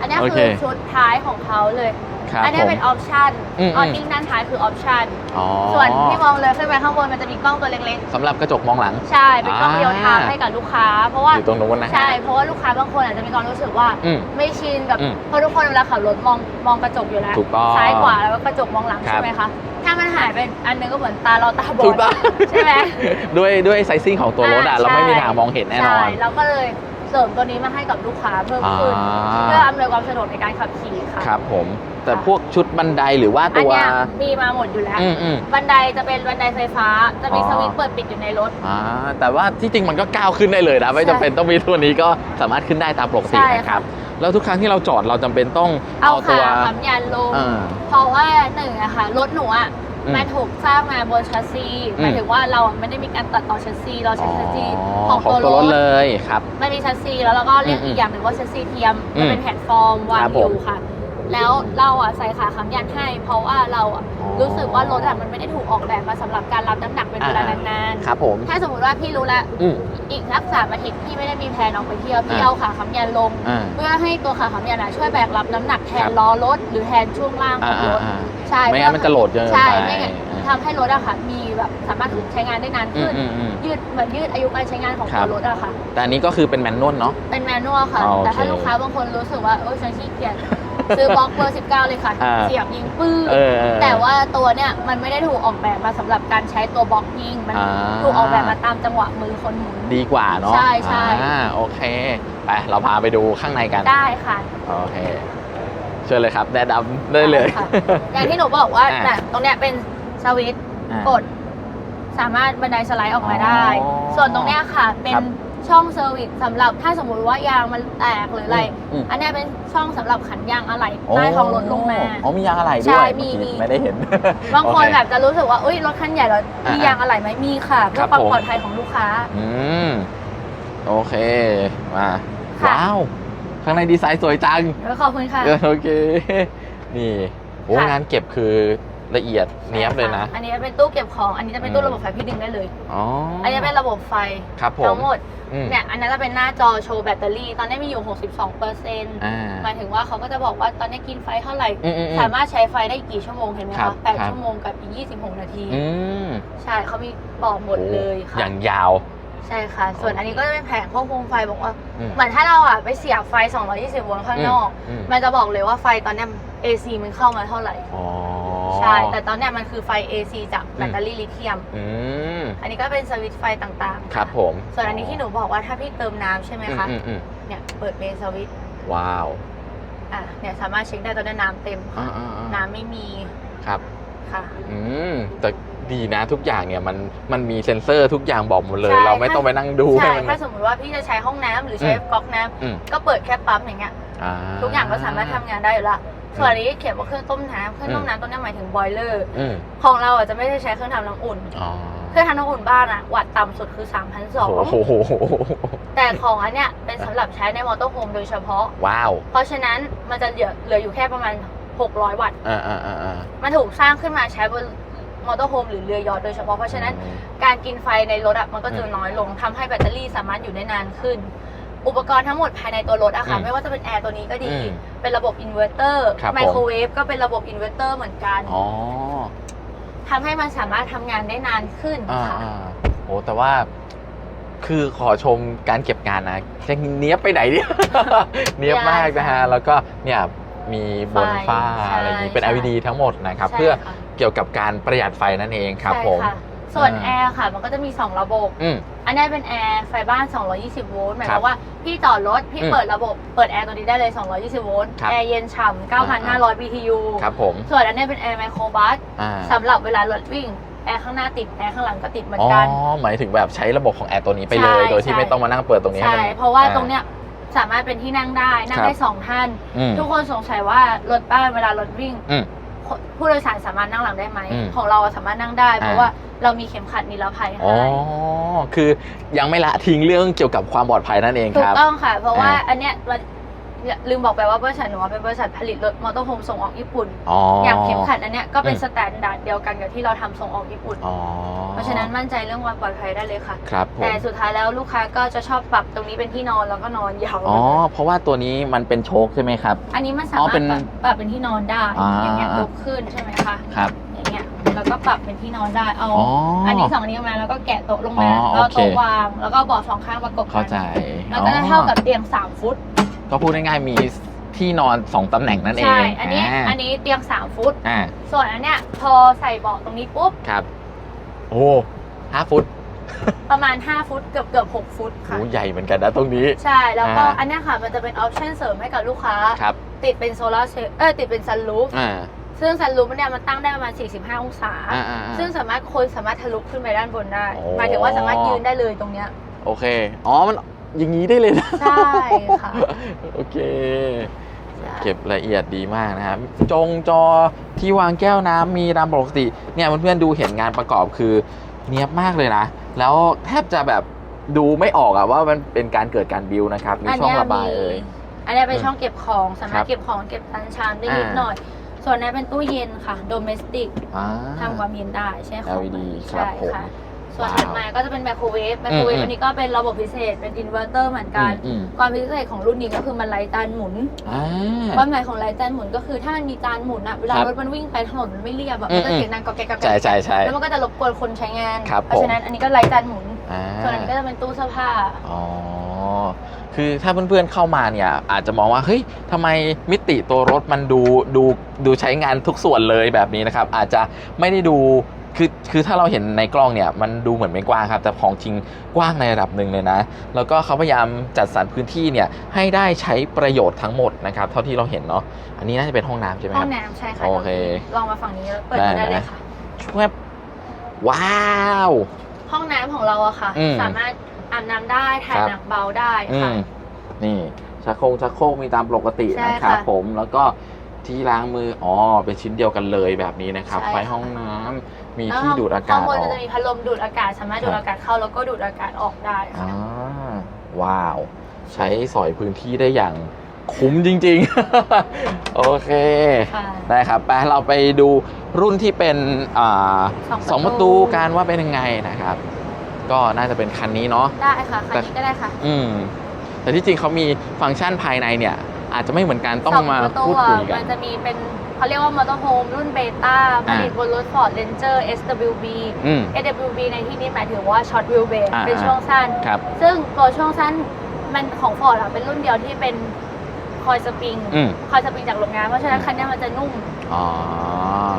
อันนี้โอเค คือชุดท้ายของเขาเลยๆ ครับอันนี้ผมเป็นออปชั่นอืมออติ้งด้านท้ายคือออปชั่นอ๋อส่วนที่มองเลยขึ้นไปข้างบนมันจะมีกล้องตัวเล็กสำหรับกระจกมองหลัง ๆ ใช่ เป็นกล้องอ่าเรียลไทม์ให้กับลูกค้า เพราะว่า อยู่ตรงนู้นนะฮะ ใช่ เพราะว่าลูกค้าบางคนอาจจะมีความรู้สึกว่าอืมไม่ชินกับอืมเพราะทุกคนเวลาขับรถมองมองกระจกอยู่แล้วถูกต้องซ้ายขวาแล้วก็กระจกมองหลังครับ ใช่ไหมคะ ถ้ามันหายไปอันนึงก็เหมือนตาเราตาบอถูดกต้องใช่ไหม ด้วยด้วยไซซิ่งของตัวรถอะอ่าเราไม่มีใช่ทางมองเห็นแน่นอน ใช่เราก็เลย เสริมตัวนี้มาให้กับลูกค้าเพิ่มอ่าขึ้นเพื่ออำนวยความสะดวกในการขับขี่ค่ะครับผม แต่ค่ะพวกชุดบันไดหรือว่าอันตัว เนี้ยมีมาหมดอยู่แล้ว อืมอืม บันไดจะเป็นบันไดไฟฟ้า จะมีอ๋อ สวิตช์เปิดปิดอยู่ในรถ อ่าแต่ว่าที่จริงมันก็ก้าวขึ้นได้เลยนะ ไม่ใช่จำเป็นต้องมีตัวนี้ก็สามารถขึ้นได้ตามปกติใช่นะครับค่ะแล้วทุกครั้งที่เราจอดเราจำเป็นต้องเอาเอาตัขาวค้ำยันลง อ่า เพราะว่าหนึ่งอะค่ะรถหนูอะอื มมันถูกสร้างมาบนชัสซีอืมหมายถึงว่าเราอะไม่ได้มีการตัดต่อชัสซีเราใช้ชัสซีอ๋ขอองของตัวตัวรรถถเลยครับ ไม่มีชัสซีแล้วเราก็เรียกอืมอีกอย่างหนึ่งว่าชัสซีเทียมอืมมันเป็นแพลตฟอร์มวาครังบอผมยู่ค่ะ แล้วเราอะใส่ขาค้ำยันให้ เพราะว่าเราอะอ๋อรู้สึกว่ารถอะมันไม่ได้ถูกออกแบบมาสำหรับการรับน้ำหนักเป็นเวลานานครับผม ๆถ้าสมมติว่าพี่รู้แล้วอืม อีกสักสามอาทิตย์พี่ไม่ได้มีแผนออกไปเที่ยวพี่อ่า เอาขาค้ำยันลง อ่า เพื่อให้ตัวขาค้ำยันอะช่วยแบกรับน้ำหนักแทคนรับ ล้อรถหรือแทนช่วงล่างขอ่าองรถอ่าใช่ไม่งั้นมันจะโหลดเกินใช่ไปไม่งั้นอ่าทำให้รถอะค่ะมีแบบสามารถใช้งานได้นานอืขึ้มนอืมอืม ยืดเหมือนยืดอายุการใช้งานของครัตับ วรถอะค่ะ แต่อันนี้ก็คือเป็นแมนนวลเนาะ เป็นแมนนวลค่ะ อ๋อโอเค แต่ถ้าลูกค้าบางคนรู้สึกว่า เออฉันขี้เกียจ ซื้อบล็อกเบอร์ 19 เลยค่ะ อ่าเสียบยิงปื้เออเออแต่ว่าตัวเนี่ยมันไม่ได้ถูกออกแบบมาสำหรับการใช้ตัวบล็อกยิง มันอ่า ถูกออกแบบมาตามจังหวะมือคนหมุน ดีกว่าเนาะใช่ใช่ อ่าโอเค ไป เราพาไปดูข้างในกัน ได้ค่ะ โอเคเชิญเลยครับแดดดำได้เลย ค่ะ อย่างที่หนูบอกว่าอ่า น่ะตรงเนี้ยเป็นสวิตช์อะกด สามารถบันไดสไลด์ออกมาได้ อ๋อส่วนตรงเนี้ยค่ะ เป็นครับ ช่องเซอร์วิสสำหรับถ้าสมมุติว่ายางมันแตกหรืออะไรอืม อันเนี้ยเป็นช่องสำหรับขันยางอะไหล่ใต้ท้องรถลงมา อ๋อมียางอะไรด้วยใช่มีเอกี้มี ไม่ได้เห็น บางคนโอเแบบจะรู้สึกว่าอุ้ยรถคันใหญ่เรามีอ่ายางอะไหล่ไหมมีค่ะเพื่ครัอบความผม ปลอดภัยของลูกค้า อืมโอเคมาค่ะ ว้าวข้างในดีไซน์สวยจัง แล้วขอบคุณค่ะ เออโอเค นี่โอ้ค่ะ งานเก็บคือ ละเอียดเนี้ยบเลยนะใช่ค่อันนี้เป็นตู้เก็บของ อันนี้จะเป็นตู้อืมระบบไฟพี่ดึงได้เลย อ๋ออัอันนี้เป็นระบบไฟครับผมทั้งหมดอืมเนี่ย อันนั้นจะเป็นหน้าจอโชว์แบตเตอรี่ ตอนนี้มีอยู่ 62เปอร์เซ็นต์อ่าหมายถึงว่าเขาก็จะบอกว่าตอนนี้กินไฟเท่าไหร่อืมอืมอืมสามารถใช้ไฟได้กี่ชั่วโมงเห็นไหมครัคะบแปดครับชั่วโมงกับอีก 26 นาทีอืมใช่ เขามีบอกหมดเลยค่ะ อย่างยาวใช่ค่ะ ส่วนอันนี้ก็จะเป็นแผงควบคุมไฟบอกว่าอืมเหมือนถ้าเราอะไปเสียบไฟ 220 โวลต์ข้างนอกอืมมันจะบอกเลยว่าไฟตอนเนี้ย AC มันเข้ามาเท่าไหร่อ๋อ ใช่ แต่ตอนเนี้ยมันคือไฟ AC จากแบตเตอรี่ลิเธียม อืมอันนี้ก็เป็นสวิตช์ไฟต่างๆครับผมส่วนอันนี้ที่หนูบอกว่าถ้าพี่เติมน้ำใช่ไหมคะ อืมอืมเนี่ยเปิดเมนสวิตช์ว้าวอะเนี่ยสามารถเช็คได้ตอนนี้น้ำเต็มอ่าอ่าอ่าน้ำไม่มีครับ ค่ะ อืมแต่ดีนะทุกอย่างเนี่ยมันมันมีเซ็นเซอร์ทุกอย่างบอกหมดเลย ใช่เราไม่ต้องไปนั่งดูใช่ให้มัน ถ้าสมมติว่าพี่จะใช้ห้องน้ำหรือใช้อืมก๊อกน้อืมำก็เปิดแค่ปั๊มอย่างเงี้ยอ่าทุกอย่างก็สามารถทำงานได้อยู่ละ ส่วนอันนี้เขียนว่าเครื่องต้มน้ำเครื่องต้มน้ำตัวเนี้ยหมายถึงบอยเลอร์อืมของเราอะจะไม่ได้ใช้เครื่องทำน้ำอุ่นอ๋อเครื่องทำน้ำอุ่นบ้านอะวัตต์ต่ำสุดคือโอ้โห3,200 แต่ของอันเนี้ยเป็นสำหรับใช้ในมอเตอร์โฮมโดยเฉพาะ ว้าว เพราะฉะนั้นมันจะเหลือเหลืออยู่แค่ประมาณ 600 วัตต์อ่าอ่าอ่าอ่ามันถูกสร้างขึ้นมาใช้บนมอเตอร์โฮมหรือเรือยอทโดยเฉพาะเพราะฉะนั้นการกินไฟในรถอะมันก็จะน้อยลงทำให้แบตเตอรี่สามารถอยู่ได้นานขึ้น อุปกรณ์ทั้งหมดภายในตัวรถอะค่ะอืมไม่ว่าจะเป็นแอร์ตัวนี้ก็ดี อืมเป็นระบบอินเวอร์เตอร์ครับผม ไมโครเวฟก็เป็นระบบอินเวอร์เตอร์เหมือนกันอ๋อทำให้มันสามารถทำงานได้นานขึ้นอ่าค่ะ อ่าโอ้แต่ว่าคือขอชมการเก็บงานนะจะเนี้ยบไปไหนเนี่ย เนี้ยบมากนะฮะ แล้วก็เนี่ยมีบนฝ้าไฟอะไรอย่างนี้เป็น ใช่ LED ทั้งหมดนะครับ ใช่เพื่อค่ะเกี่ยวกับการประหยัดไฟนั่นเองครับใช่ผมค่ะ ส่วนอ่าแอร์ค่ะ มันก็จะมี 2 ระบบ อืม อันนี้เป็นแอร์ไฟบ้าน 220 โวลต์หมายครัคบวามว่าพี่จอดรถ พี่อืมเปิดระบบเปิดแอร์ตัวนี้ได้เลย 220 โวลต์ครับ แอร์เย็นฉ่ำ9,500 BTU ครับผมส่วนอันนี้เป็นแอร์ไมโครบัสอ่าสำหรับเวลารถวิ่ง แอร์ข้างหน้าติด แอร์ข้างหลังก็ติดเหมืออ๋นอกัน หมายถึงแบบใช้ระบบของแอร์ตัวนี้ไปเลย ใช่โดยที่ใช่ ไม่ต้องมานั่งเปิดตรงนี้ให้ใช่ มันเพราะว่าอ่ ตรงเนี้ยสามารถเป็นที่นั่งได้ นั่งครับ ได้สองท่าน อืม ทุกคนสงสัยว่ารถบ้านเวลารถวิ่ง อืม ผู้โดยสารสามารถนั่งหลังได้ไหม อืมของเราอะสามารถนั่งได้ เพราะอ่า ว่าเรามีเข็มขัดนิรภัยอ๋อ ให้คือยังไม่ละทิ้งเรื่องเกี่ยวกับความปลอดภัยนั่นเองคถูกรับ ต้องค่ะ เพราะว่าอ่าอันเนี้ยมัน ลืมบอกไปว่าบริษัทหนูอะเป็นบริษัทผลิตรถมอเตอร์โฮมส่งออกญี่ปุ่น อ๋อออย่างเข็มขัดอันเนี้ยก็เป็นอืมสแตนดาร์ดเดียวกันกับที่เราทำส่งออกญี่ปุ่น อ๋อเพราะฉะนั้นมั่นใจเรื่องความปลอดภัยได้เลยค่ะ ครับผม แต่สุดท้ายแล้วลูกค้าก็จะชอบปรับตรงนี้เป็นที่นอนแล้วก็นอนยาวอ๋อ เพราะว่าตัวนี้มันเป็นโชคใช่ไหมครับ อันนี้มันสาอ๋อมารถเป็นปรับปรับเป็นที่นอนได้อ่า อย่างเงี้ยยกขึ้นใช่ไหมคะครับ อย่างเงี้ยแล้วก็ปรับเป็นที่นอนได้เอา อ๋ออั อันนี้สองนิ้วมาแล้วก็แกะโต๊ะลงมาอ๋อแล้วโอเค โต๊ะวางแล้วก็เบาะสองข้างประกบกัเข้าใจแล้วก็จะเท่ากับเตียงสามฟุต ก็พูดง่ายๆมีที่นอนสองตำแหน่งนั่นเองใช่ อันนี้าอันนี้เตียงสามฟุต อ่าส่วนอันเนี้ยพอใส่เบาะตรงนี้ปุ๊บ ครับ โอ้ห้าฟุตประมาณ 5 ฟุตเกือบเกือบ6ฟุตค่ะ โอ้ใหญ่เหมือนกันนะตรงนี้ ใช่ แล้วก็อ่า อันเนี้ยค่ะ มันจะเป็นออปชั่นเสริมให้กับลูกค้า ครับติดเป็นโซลาร์เซลล์เออติดเป็นซันรูฟ อ่าซึ่งซันรูฟเนี่ยมันตั้งได้ประมาณ 45 องศา อ่าอ่าอ่า ซึ่งสามารถคนสามารถทะลุขึ้นไปด้านบนได้ โอ้ หมายถึงว่าสามารถยืนได้เลยตรงเนี้ย โอเค อ๋อ มัน อย่างนี้ได้เลยนะ ใช่ค่ะ โอเค เก็บละเอียดดีมากนะครับ จงจอที่วางแก้วน้ำมีตามปกติ เนี่ยเพื่อนๆดูเห็นงานประกอบคือเนียบมากเลยนะ แล้วแทบจะแบบดูไม่ออกอะว่ามันเป็นการเกิดการบิวนะครับ มีช่องระบายเอ่ยอันเนี้ยเป็นช่องเก็บของสาครัมารบถเก็บของเก็บตันชานได้นิดอ่าหน่อย ส่วนนี้เป็นตู้เย็นค่ะโดเมสติกอ่าทำความเย็นได้ใช่ของ LED ครับใช่ผมค่ะ ส่วนว้าวถัดมาก็จะเป็นไมโครเวฟไมโครเวฟอืมอันนี้ก็เป็นระบบพิเศษเป็นอินเวอร์เตอร์เหมือนกัน อืมความพิเศษของรุ่นนี้ก็คือมันไร้จานหมุน อ่า ความหมายของไร้จานหมุนก็คือถ้ามันมีจานหมุนอะเวลาครับรถมันวิ่งไปถนนมันไม่เรียบอะอืมัมนจะเสียงดังกอกแกกกอกแกใช่กใช่ใช่ แล้วมันก็จะรบกวนคนใช้งาน ครับเพราะฉะนั้นอันนี้ก็ไร้จานหมุน อ่า ส่วนอันนี้ก็จะเป็นตู้เสื้อผ้า อ๋อ คือถ้าเพื่อนๆเข้ามาเนี่ย อาจจะมองว่า เฮ้ยทำไมมิติตัวรถมันดูดูดูใช้งานทุกส่วนเลยแบบนี้นะครับ อาจจะไม่ได้ดู คือคือถ้าเราเห็นในกล้องเนี่ยมันดูเหมือนไม่กว้างครับ แต่ของจริงกว้างในระดับหนึ่งเลยนะ แล้วก็เขาพยายามจัดสรรพื้นที่เนี่ยให้ได้ใช้ประโยชน์ทั้งหมดนะครับเท่าที่เราเห็นเนาะอันนี้น่าจะเป็นห้องน้ำใช่ไหมห้คอรังบน้ำใช่ค่ะโอเคลองมาฝั่งนี้แล้วเปิดได้ดูได้เลยนะค่ะช่วยว้าว ห้องน้ำของเราอะค่ะ อืม สามารถอาบน้ำได้ถ่ายครับหนักเบาได้อืค่ะ มนี่ชักโครกชักโครกมีตามปกติใช่นะครับค่ะผมแล้วก็ที่ล้างมืออ๋อเป็นชิ้นเดียวกันเลยแบบนี้นะครับใช่ไฟค่ะ ห้องน้ำ มีแล้วที่ดูดอากาข้าศงบนอมันอกจะมีพัดลมดูดอากาศสามารถดูดครับอากาศเข้าแล้วก็ดูดอากาศออกได้ค่ะอ่าว้าว ใช้สอยพื้นที่ได้อย่างคุ้มจริง ๆ โอเค ค่ะ ได้ครับไปเราไปดูรุ่นที่เป็นอ่าสองประตูสองประตูการว่าเป็นยังไงนะครับ ก็น่าจะเป็นคันนี้เนาะ ได้ค่ะคันนี้ก็ได้ค่ะอืม แต่ที่จริงเขามีฟังก์ชันภายในเนี่ย อาจจะไม่เหมือนกันต้องสองมาประตูพูดอะคุยกัมันน จะมีเป็น เขาเรียกว่ามอเตอร์โฮมรุ่นเบต้าผลิตบนรถ Ford Ranger SWB อืม SWB ในที่นี้หมายถึงว่า Short Wheelbase อ่า เป็นช่วงสั้น ครับ ซึ่งตัวช่วงสั้นมันของ Ford อะเป็นรุ่นเดียวที่เป็นคอยสปริงอืม คอยสปริงจากโรงงาน เพราะฉะนั้นคันเนี้ยมันจะนุ่ม อ๋อ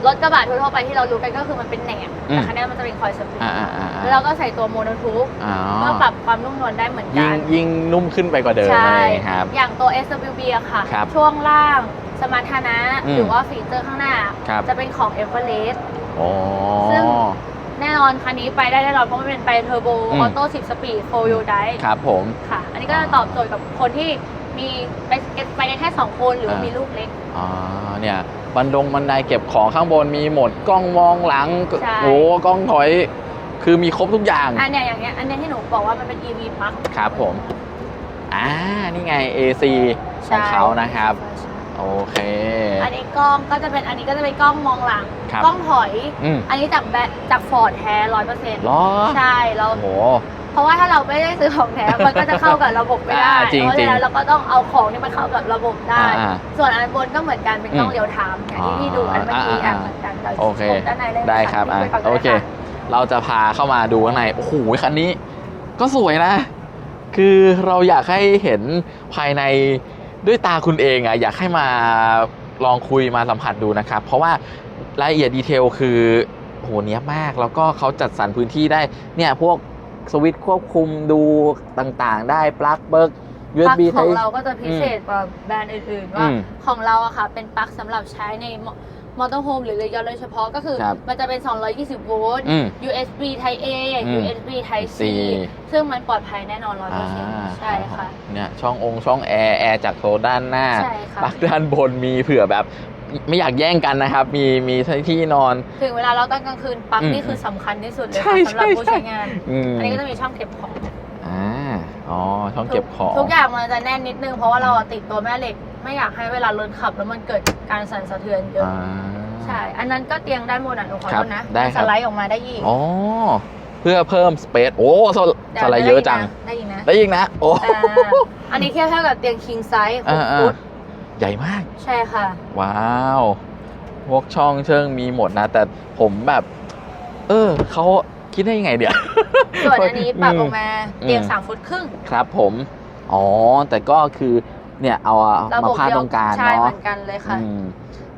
รถกระบะทั่วๆไปที่เรารู้กันก็คือมันเป็นแหนบอืม แต่คันเนี้ยมันจะเป็นคอยสปริงอ่าอ่าอ่าแล้วเราก็ใส่ตัวโมโนทูปอ๋อก็ปรับความนุ่มนวลได้เหมือนกัยิ่งน ยิ่งนุ่มขึ้นไปกว่าเดิมใช่ เลยครับ อย่างตัว SWB อะค่ะ ครับช่วงล่าง สมรรถนะ อืมหรือว่าฟีเจอร์ข้างหน้า ครับ จะเป็นของ e v e r e s t อ๋อ ซึ่ง แน่นอนคันนี้ไปได้แน่นอนเพราะมันเป็นไปเทอร์โบอือมอโต้10สปีด4 wheel drive ครับผม ค่ะ อันนี้ก็จะตอบโจทย์กับคนที่มีไปไปกันแค่2คนหรือว่าอ่ามี มีลูกเล็กอ๋อเนี่ยบันดงบันไดเก็บของข้างบนมีหมดกล้องมองหลังใช่ โอ้กล้องถอย คือมีครบทุกอย่างอันเนี้ยอย่างเงี้ยอันเนี้ยที่หนูบอกว่ามันเป็น EV Plus ครับผมอ่านี่ไง AC ของเขานะครับ ใช่ใช่ โอเค อันนี้กล้องก็จะเป็นอันนี้ก็จะเป็นกล้องมองหลัง ครับกล้องถอย อืม อันนี้จากแบรนด์จากฟอร์ดแท้ร้อยเปอร์เซ็นต์เหรอใช่เรา โอ้โห เพราะว่าถ้าเราไม่ได้ซื้อของแท้ มันก็จะเข้ากับระบบไม่ได้ อ่าจริงเพราะฉะนั้นเราก็ต้องเอาของที่มันเข้ากับระบบได้ อ่าส่วนอันบนก็เหมือนกันเป็นกล้องอืมเรียวไทม์อย่างที่พี่ดูอันเมื่อกี้อ่าอะเหมือนกันเราโอเค ชมด้านในเลยนะะได้ครับอะดูไปก่นก็โอได้เคค่ะเราจะพาเข้ามาดูข้างใน โอ้โห คันนี้ ก็สวยนะ คือเราอยากให้เห็นภายใน ด้วยตาคุณเองอะอยากให้มาลองคุยมาสัมผัสดูนะครับ เพราะว่ารายละเอียดดีเทลคือโหเนี้ยบมากแล้วก็เขาจัดสรรพื้นที่ได้เนี่ยพวกสวิตช์ควบคุมดูต่างๆ ได้ปลั๊กเบิร์กปลั๊ก USB ของ Type เราก็จะพิเศษกว่าแบรนด์อื่นๆอืว่ามของเราอะค่ะเป็นปลั๊กสำหรับใช้ใน มอเตอร์โฮมหรือเรือยนต์โดยเฉพาะก็คือ ครับมันจะเป็น 220 โวลต์ อืม USB Type A อืม USB Type C C ซึ่งมันปลอดภัยแน่นอนอ่า100%ใช่ค่ะ เนี่ยช่ององค์ช่องแอร์แอร์จากโซด้านหน้าใช่ค่ะ ปลั๊กด้านบนมีเผื่อแบบ ไม่อยากแย่งกันนะครับ มีมีที่นอน ถึงเวลาเราตอนกลางคืนปลั๊กอืมนี่คือสำคัญที่สุดเลยใช่ค่ะสำหรับใช่ผู้ใช่ ใช้งาน อืมอันนี้ก็จะมีช่องเก็บของ อ่าอ๋อช่องเก็บของ ทุกอย่างมันจะแน่นนิดนึงเพราะว่าเราอะติดตัวแม่เหล็ก ไม่อยากให้เวลารถขับแล้วมันเกิดการสั่นสะเทือนเยอะอ่า ใช่ อันนั้นก็เตียงด้านบนอะหนูขอครัโทบษนะได้ครับ สไลด์ออกมาได้อีกอ๋อ เพื่อเพิ่มสเปซโอ้สไลสไลด์เยอะจัง ได้อีกนะได้ยิงนะ โอ้อ่าอันนี้เทียบเท่ากับเตียง king size หอ่ากอ่าฟุตใหญ่มาก ใช่ค่ะ ว้าวพวกช่องเชิงมีหมดนะ แต่ผมแบบ เออ เขาคิดได้ยังไงเดี๋ยว ส่วนอันนี้ปรับออกมาอืมเตียงสามฟุตครึ่ง ครับผม อ๋อ แต่ก็คือ เนี่ยเอาระมาบบพาดเดียตวรงกลางใช่เหเนาะมือนกันเลยค่ะ อืม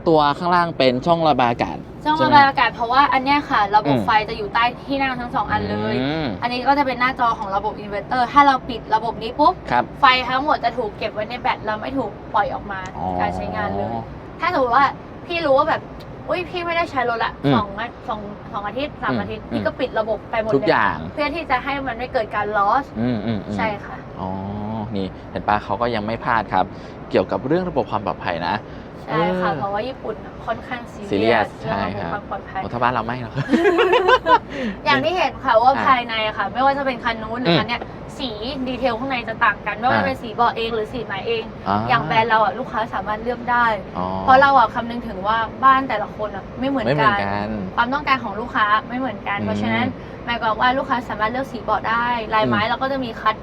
ตัวข้างล่างเป็นช่องระบายอากาศ ช่องใช่ระไหมบายอากาศเพราะว่าอันเนี้ยค่ะระบบอืม ไฟจะอยู่ใต้ที่นั่งทั้งสองอันเลยอืมอันนี้ก็จะเป็นหน้าจอของระบบอินเวอร์เตอร์ ถ้าเราปิดระบบนี้ปุ๊บ ครับไฟทั้งหมดจะถูกเก็บไว้ในแบตแล้วไม่ถูกปล่อยออกมาอ๋อ การใช้งานเลย ถ้าสมมติว่าพี่รู้ว่าแบบ อุ้ยพี่ไม่ได้ใช้รถละอืมสองอาสองสองอาทิตย์สามอืมอาทิตย์ อืม พี่ก็ปิดระบบไปหมดทุกเลยอย่าง เพื่อที่จะให้มันไม่เกิดการ loss อืมอืมอืมใช่ค่ะ อ๋อ นี่เห็นปะเขาก็ยังไม่พลาดครับ เกี่ยวกับเรื่องระบบความปลอดภัยนะใช่ค่ะเออเพราะว่าญี่ปุ่นอะค่อนข้างซี serious เรียสใช่เรื่องครัระบบบความปลอดภัยโอ้ถ้าบ้านเราไม่หรอกอย่างที่เห็นค่ะว่าอะภายในอะค่ะ ไม่ว่าจะเป็นคันนู้นหรือมคันเนี้ยสีดีเทลข้างในจะต่างกันไม่ว่าอะจะเป็นสีเบาะเองหรือสีไม้เองอ่าอย่างแบรนด์เราอะลูกค้าสามารถเลือกได้อ๋อเพราะเราอะคำนึงถึงว่าบ้านแต่ละคนอะไม่เหมือนไม่เหมืกัอนนกัน ความต้องการของลูกค้าไม่เหมือนกันอืมเพราะฉะนั้นหมายความว่าลูกค้าสามารถเลือกสีเบาะได้ ลายไม้อืมเราก็จะมีคัด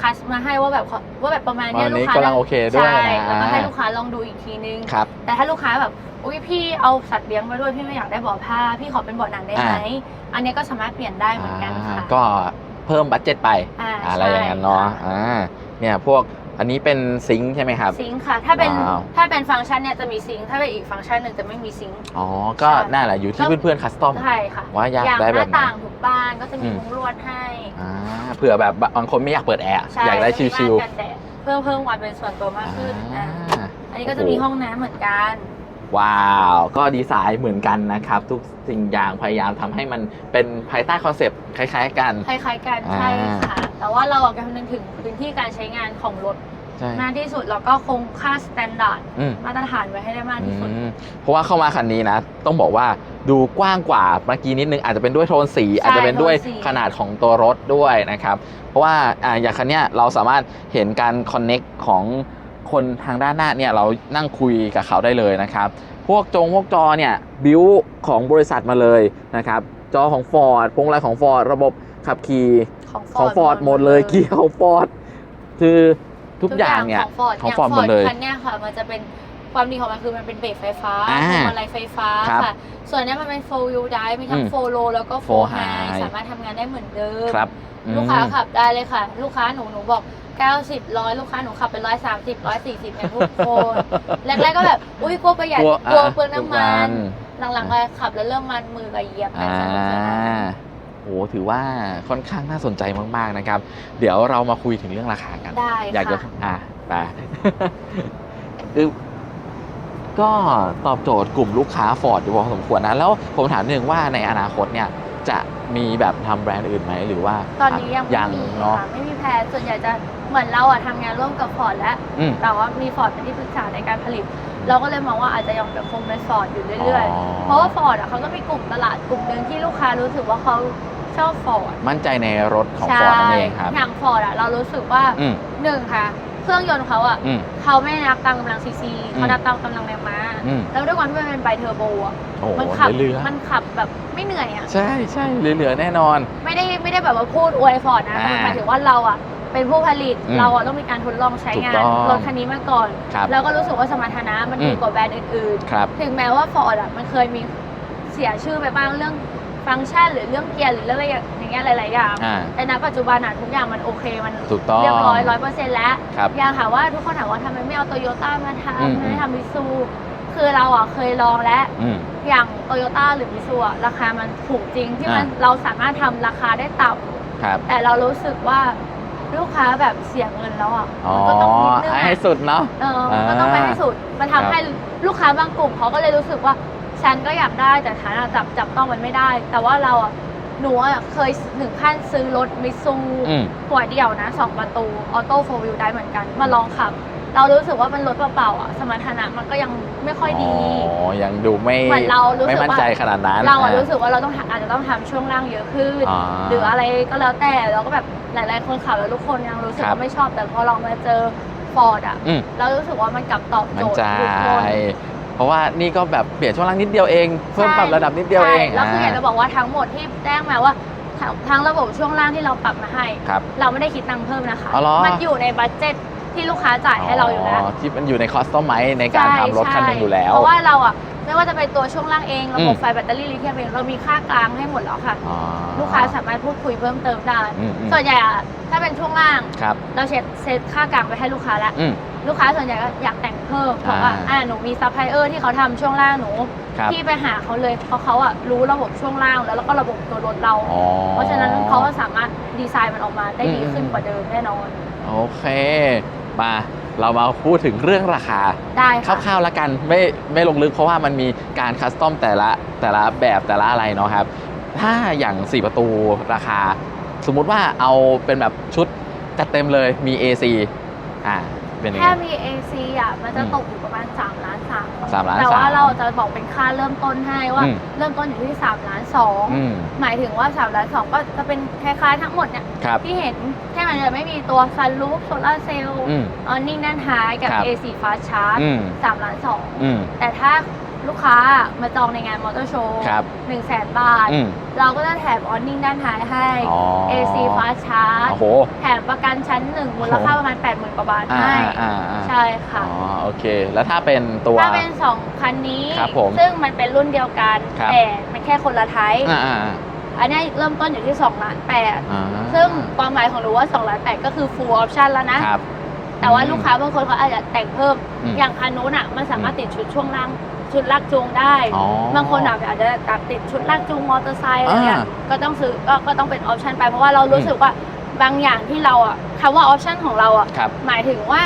คัสมาให้ว่าแบบว่าแบบประมาณเนี้ยวันนี้ลูกค้ากำลังโอเคด้วยใช่นะแล้วก็ให้ลูกค้าลองดูอีกทีนึงครับแต่ถ้าลูกค้าแบบอุ้ยพี่เอาสัตว์เลี้ยงมาด้วยพี่ไม่อยากได้เบาะผ้า พี่ขอเป็นเบาะหนังได้ไหมอ่าอันเนี้ยก็สามารถเปลี่ยนได้เหมือนกันค่ะอ่าก็เพิ่มบัตเจ็ตไปอ่าอะไรอย่างนั้นเนาะใช่ค่ะอ่าเนี่ยพวก อันนี้เป็นซิงค์ใช่ไหมครับ ซิงค์ค่ะ ถ้าเป็นว้าว ถ้าเป็นฟังก์ชันเนี่ยจะมีซิงค์ถ้าเป็นอีกฟังก์ชันหนึ่งจะไม่มีซิงค์ อ๋อ ก็ใช่ น่าแหละอยู่ที่ก็เพื่อนๆคัสตอม ใช่ค่ะว่าอยากอย่างได้หแบบน้าไหนต่างทุกบ้านก็จะมีอืม มุ้งลวดให้อ่าเผื่อแบบบางคนไม่อยากเปิดแอร์ใช่อยากได้ชิลมีม่านกันแดดเพิ่มเพิ่มความเป็นส่วนตัวๆมากขึ้นอ่าอ่าอันนี้ก็จะมีห้องน้ำเหมือนกัน ว้าว ก็ดีไซน์เหมือนกันนะครับ ทุกสิ่งอย่างพยายามทำให้มันเป็นภายใต้คอนเซปต์คล้าย ๆ กัน คล้ายๆกันอ่าใช่ค่ะ แต่ว่าเราอะกำลังถึงพื้นที่การใช้งานของรถใช่มากที่สุดแล้วก็คงค่าสแตนดาร์ดอืมมาตรฐานไว้ให้ได้มากที่สุดอืมเพราะว่าเข้ามาคันนี้นะ ต้องบอกว่าดูกว้างกว่าเมื่อกี้นิดนึงอาจจะเป็นด้วยโทนสีใช่อาจจะเป็นด้วยโทนสีขนาดของตัวรถด้วยนะครับ เพราะว่าอ่าอย่างคันเนี้ยเราสามารถเห็นการคอนเน็กของ คนทางด้านหน้าเนี่ยเรานั่งคุยกับเขาได้เลยนะครับ พวกจงพวกจอเนี่ยบิวของบริษัทมาเลยนะครับจอของ Ford พวงมาลัยของ Ford ระบบขับขี่ของของ Ford หมดเลยเกียร์ของ Ford คือทุกอย่างเนี่ยของ Ford ของย่าง Ford หมดเลยคันเนี้ยค่ะมันจะเป็นความดีของมันคือมันเป็นเบรกไฟฟ้าอ่าพวงมาลัยไฟฟ้าครับค่ะ ส่วนเนี้ยมันเป็น4 wheel drive มีทั้งอืม4 low แล้วก็ Four 4 high high สามารถทำงานได้เหมือนเดิมครับอืมลูกค้าขับได้เลยค่ะ ลูกค้าหนูหนูบอก 90ร้อยลูกค้าหนูขับเป็น130 140กันทุกคนแรกๆก็แบบ อุ้ยกลัวประหยัดกลัวกลัวอะเปลืองน้ำมันกลัวหลังๆก็ขับแล้วเริ่มมันมือกับเหยียบกัอ่านสนุกสนานโอ้ถือว่าค่อนข้างน่าสนใจมากๆนะครับ เดี๋ยวเรามาคุยถึงเรื่องราคากันได้อยากจะค่ะอ่าไปคือก็ตอบโจทย์กลุ่มลูกค้าฟอร์ดอยู่พอสมควรนะแล้วผมถามหนึ่งว่าในอนาคตเนี่ยจะมีแบบทำแบรนด์อื่นไหมหรือว่าตอนนี้ยังไม่ยังมีเนาะค่ะไม่มีแพลนส่วนใหญ่จะ เหมือนเราอะทำงานร่วมกับฟอร์ดแล้วอืม แต่ว่ามีฟอร์ดเป็นที่ปรึกษาในการผลิต เราก็เลยมองว่าอาจจะยังเป็นคงเป็นฟอร์ดอยู่เรื่อยอ๋อ ๆ เพราะว่าฟอร์ดอะเขาก็มีกลุ่มตลาดกลุ่มหนึ่งที่ลูกค้ารู้สึกว่าเขาชอบฟอร์ดมั่นใจในรถของฟอร์ดนั่นเองครับ อย่างฟอร์ดอะเรารู้สึกว่าอืมหนึ่งค่ะ เครื่องยนต์เขาอะอืม เขาไม่นับตามกำลังซีซีเขานับตามกำลังแรงม้า อืม แล้วด้วยความที่มันเป็นไบเทอร์โบอะโอ้โหมันขับเหลือมันขับแบบไม่เหนื่อยอะใช่ใช่เหลือๆแน่นอน ไม่ได้ไม่ได้แบบว่าพูดอวยฟอร์ดนะแต่อ่าหมายถึงว่าเราอะ เป็นผู้ผลิตอืมเราอะต้องมีการทดลองใช้งาถูนกต้องรถคันนี้มาก่อน ครับแล้วก็รู้สึกว่าสมรรถนะมันดีอืม กว่าแบรนด์อื่นครับ ๆ ถึงแม้ว่าฟอร์ดอะมันเคยมีเสียชื่อไปบ้างเรื่องฟังก์ชันหรือเรื่องเกียร์หรือเรื่องอะไรอย่างเงี้ยหลายๆอย่างอ่า แต่ณปัจจุบันอะทุกอย่างมันโอเคมันถูกต้องเรียบร้อยร้อยเปอร์เซ็นต์แล้ว ครับ อยากถามว่าทุกคนถามว่าทำไมไม่เอาโตโยต้ามาอืม ทำไม่ได้ทำมิซูคือเราอะเคยลองแล้ว อืม อย่างโตโยต้าหรือมิซูอะราคามันถูกจริงที่มันอ่า เราสามารถทำราคาได้ต่ำครับ แต่เรารู้สึกว่า ลูกค้าแบบเสียเงินแล้วอะอ๋อมันก็ต้องนิดนึงให้อะสุดเนาะเออมันก็ต้องไปให้สุด มันทำครับให้ลูกค้าบางกลุ่มเขาก็เลยรู้สึกว่าฉันก็อยากได้แต่ฉันอะจับจับต้องมันไม่ได้ แต่ว่าเราอะหนูอะเคยถึงขั้นซื้อรถมิซูอืมหัวเดียวนะสองประตูออโต้โฟวิลได้เหมือนกัน มาลองขับ เรารู้สึกว่าเป็นรถเปล่าๆอะสมรรถนะมันก็ยังไม่ค่อยดีอ๋อยังดูไม่เหมือนเรารู้สึกไม่มั่นใจขนาดนั้น เราอะอ่รู้สึกว่าเราต้องอาจจะต้องทำช่วงล่างเยอะขึ้นอ่าหรืออะไรก็แล้วแต่เราก็แบบ หลายๆ คนขับแล้วทุกคนยังรู้สึกครับว่าไม่ชอบ แต่พอลองมาเจอฟอร์ดอะอืม เรารู้สึกว่ามันกลับตอบโจมั่นทย์ใจ ทุกคน เพราะว่านี่ก็แบบเปลี่ยนช่วงล่างนิดเดียวเอง เพิ่มปรับระดับนิดเดียวเองใช่แล้วคืออยากจะบอกว่าทั้งหมดที่แจ้งมาว่าทั้งทั้งระบบช่วงล่างที่เราปรับมาให้ ครับ เราไม่ได้คิดตังค์เพิ่มนะคะ อ๋อเหรอ มันอยู่ในบัตเจ็ต ที่ลูกค้าจ่ายให้เราอยู่แล้ว ที่มันอยู่ในคอสตอมไมในการทำรถคันหนึงอยู่แล้ว เพราะว่าเราอะไม่ว่าจะเป็นตัวช่วงล่างเองระบบอืมไฟแบตเตอรี่ลิเธียมเองเรามีค่ากลางให้หมดแล้วค่ะอ๋อลูกค้าสามารถพูดคุยเพิ่มเติมได้อืมอืมส่วนใหญ่อะถ้าเป็นช่วงล่างครับเราเช็ดเซตค่ากลางไปให้ลูกค้าแล้วอืมลูกค้าส่วนใหญ่ก็อยากแต่งเพิ่มเพราะว่าอ่าอ่าหนูมีซัพพลายเออร์ที่เขาทำช่วงล่างหนูครับที่ไปหาเขาเลยเพราะเขาอะรู้ระบบช่วงล่างแล้วแล้วก็ระบบตัวรถเราอ๋อเพราะฉะนั้นเขาก็สามารถดีไซน์มันออกมาได้ดีอืมขึ้นกว่าเดิมแน่นอนโอเค มาเรามาพูดถึงเรื่องราคาได้ค่ะคร่าวๆแล้วกันไม่ไม่ลงลึกเพราะว่ามันมีการคัสตอมแต่ละแต่ละแบบแต่ละอะไรเนาะครับ ถ้าอย่าง 4 ประตูราคา สมมุติว่าเอาเป็นแบบชุดจัดเต็มเลยมี AC อ่าเป็นยังแค่ไงมี AC อะมันจะอืมตกอยู่ประมาณ3ล้าน สามสามล้านแต่ว่าสามเราจะบอกเป็นค่าเริ่มต้นให้ว่า อืม เริ่มต้นอยู่ที่3ล้านสองอืมหมายถึงว่า3ล้านสองก็จะเป็นคล้ายๆทั้งหมดเนี่ยครับที่เห็นแค่มันจะไม่มีตัวซันรูฟโซลาร์เซลล์อืม ออนนิ่งด้านท้ายกับ ครับ AC fast charge อืม3ล้านสองอืมแต่ถ้า ลูกค้ามาจองในงานมอเตอร์โชว์ครับหนึ่งแสนบาท อืมเราก็จะแถมออนนิ่งด้านท้ายให้ อ๋อ AC fast charge โอ้โหแถมประกันชั้นหนึ่งมูลค่าประมาณ 80,000กว่าบาทอ่าให้ อ่าอ่าใช่ค่ะอ๋อโอเค แล้วถ้าเป็นตัว ถ้าเป็น 2 คันนี้ ครับผมซึ่งมันเป็นรุ่นเดียวกัน ครับ แต่มันแค่คนละไทป์อ่าอ่าอันเนี้ยเริ่มต้นอยู่ที่2ล้านแปดอ่าซึ่งความหมายของหนูว่า2ล้านแปดก็คือ full option แล้วนะ ครับ แต่ว่าลูกค้าบางคนเขาอาจจะแต่งเพิ่ม อืมอย่างคันนู้นอะ มันสามารถติดชุดช่วงล่าง ชุดลากจูงได้ อ๋อบางคนอาจจะตัดติดชุดลากจูงมอเตอร์ไซค์อะไรเงี้ยอ่าก็ต้องซื้อก็ก็ต้องเป็นออปชันไปเพราะว่าเรารู้สึกว่าบางอย่างที่เราอะคำว่าออปชันของเราอะครับหมายถึงว่า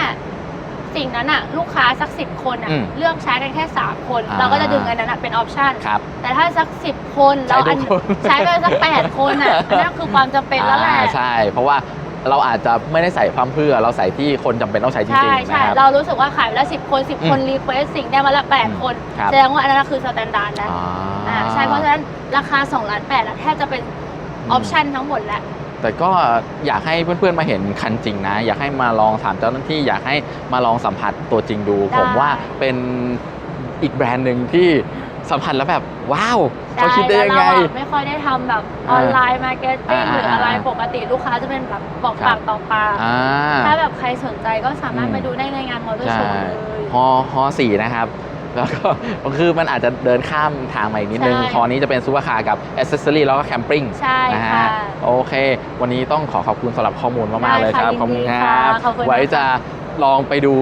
สิ่งนั้นอะลูกค้าสักสิบคนอะอืมเลือกใช้กันแค่สามคน อ่า เราก็จะดึงอันนั้นอะเป็นออปชันครับ แต่ถ้าสักสิบคนเราอันใช้ทุกคน ใช้ไปสักแปดคนอะอันนั้นคือความจำเป็นแล้วแหละ อ่าใช่ เพราะว่า เราอาจจะไม่ได้ใส่พร่ำเพรื่อ เราใส่ที่คนจำเป็นต้องใช้จริงใช่ๆใช่นะครับ เรารู้สึกว่าขายไปแล้วสิบคนสิบคนอืมรีเควสสิ่งได้มาละแปดอืมคนครับ แสดงว่าอันนั้นคือสแตนดาร์ดแล้วอ่าอ่าใช่เพราะฉะนั้นราคา2ล้านแปดอะแทบจะเป็นออปชันทั้งหมดแล้ว แต่ก็อยากให้เพื่อนๆมาเห็นคันจริงนะ อยากให้มาลองถามเจ้าหน้าที่ อยากให้มาลองสัมผัสตัวจริงดู ได้ ผมว่าเป็นอีกแบรนด์หนึ่งที่ สัมผัสแล้วแบบว้าวเขาใช่คิดได้ยังไงแล้วเราอะไม่ค่อยได้ทำแบบออนไลน์มาร์เก็ตติ้งอ่าหรืออะไรอ่าปกติลูกค้าจะเป็นแบบบอกครัปาบกต่อปากอ่า ถ้าแบบใครสนใจก็สามารถอืมมาดูได้ในงานมอเตอร์โชใช่ว์เลย ฮอฮอสี่นะครับ แล้วก็ คือมันอาจจะเดินข้ามทางมาอีกนิดนึงใช่ ฮอนี้จะเป็นซูเปอร์คาร์กับอ c เซสซอรี่แล้วก็แคมปิ้ง ใช่นะค่ะฮะโอเค วันนี้ต้องขอขอบคุณสำหรับข้อมูลมาก ๆ เลยครับ ได้ค่ะขอบคุณยินดีครัค่ะบขอบคุณไว้นะคะจะลองไปดู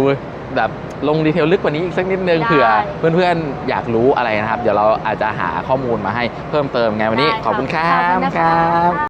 แบบลงดีเทลลึกกว่านี้อีกสักนิดนึงได้ เผื่อเพื่อนๆอยากรู้อะไรนะครับ เดี๋ยวเราอาจจะหาข้อมูลมาให้เพิ่มเติมไงวันนี้ได้ค่ะขอบคุณครัขอบณนะคคะรับ